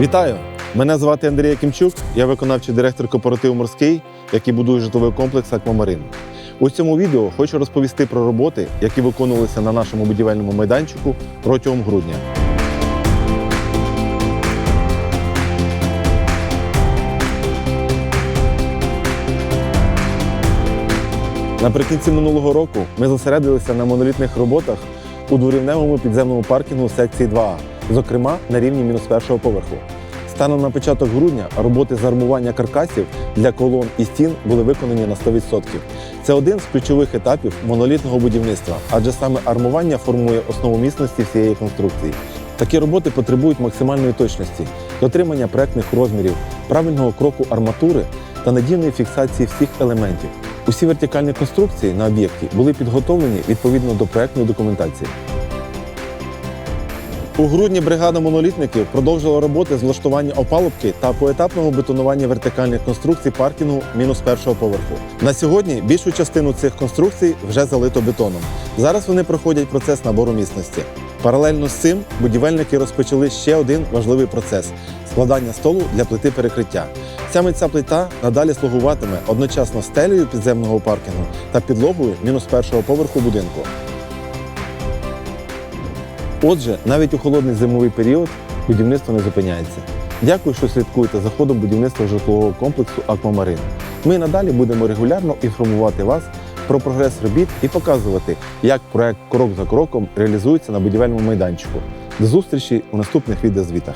Вітаю! Мене звати Андрій Якимчук, я виконавчий директор кооперативу Морський, який будує житловий комплекс Аквамарин. У цьому відео хочу розповісти про роботи, які виконувалися на нашому будівельному майданчику протягом грудня. Наприкінці минулого року ми зосередилися на монолітних роботах у дворівневому підземному паркінгу секції 2А, зокрема на рівні мінус першого поверху. Станом на початок грудня роботи з армування каркасів для колон і стін були виконані на 100%. Це один з ключових етапів монолітного будівництва, адже саме армування формує основу міцності всієї конструкції. Такі роботи потребують максимальної точності, дотримання проектних розмірів, правильного кроку арматури та надійної фіксації всіх елементів. Усі вертикальні конструкції на об'єкті були підготовлені відповідно до проектної документації. У грудні бригада монолітників продовжила роботи з влаштування опалубки та поетапного бетонування вертикальних конструкцій паркінгу мінус першого поверху. На сьогодні більшу частину цих конструкцій вже залито бетоном. Зараз вони проходять процес набору міцності. Паралельно з цим будівельники розпочали ще один важливий процес складання столу для плити перекриття. Саме ця плита надалі слугуватиме одночасно стелею підземного паркінгу та підлогою мінус першого поверху будинку. Отже, навіть у холодний зимовий період будівництво не зупиняється. Дякую, що слідкуєте за ходом будівництва житлового комплексу Аквамарин. Ми надалі будемо регулярно інформувати вас про прогрес робіт і показувати, як проект крок за кроком реалізується на будівельному майданчику. До зустрічі у наступних відеозвітах.